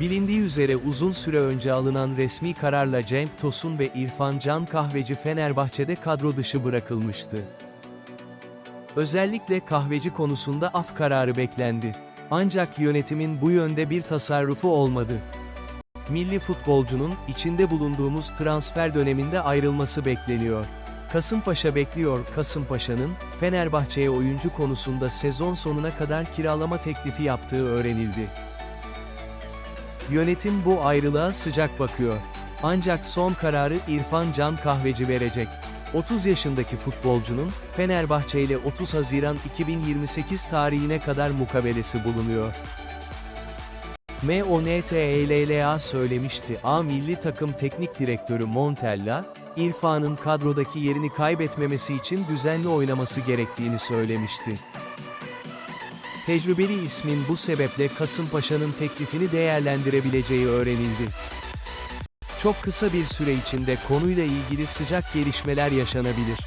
üzere uzun süre önce alınan resmi kararla Cenk Tosun ve İrfan Can Kahveci Fenerbahçe'de kadro dışı bırakılmıştı. Özellikle kahveci konusunda af kararı beklendi. Ancak yönetimin bu yönde bir tasarrufu olmadı. Milli futbolcunun, içinde bulunduğumuz transfer döneminde ayrılması bekleniyor. Kasımpaşa bekliyor. Kasımpaşa'nın, Fenerbahçe'ye oyuncu konusunda sezon sonuna kadar kiralama teklifi yaptığı öğrenildi. Yönetim bu ayrılığa sıcak bakıyor. Ancak son kararı İrfan Can Kahveci verecek. 30 yaşındaki futbolcunun, Fenerbahçe ile 30 Haziran 2028 tarihine kadar mukabelesi bulunuyor. MONTELLA söylemişti. A milli takım teknik direktörü Montella, İrfan'ın kadrodaki yerini kaybetmemesi için düzenli oynaması gerektiğini söylemişti. Tecrübeli ismin bu sebeple Kasımpaşa'nın teklifini değerlendirebileceği öğrenildi. Çok kısa bir süre içinde konuyla ilgili sıcak gelişmeler yaşanabilir.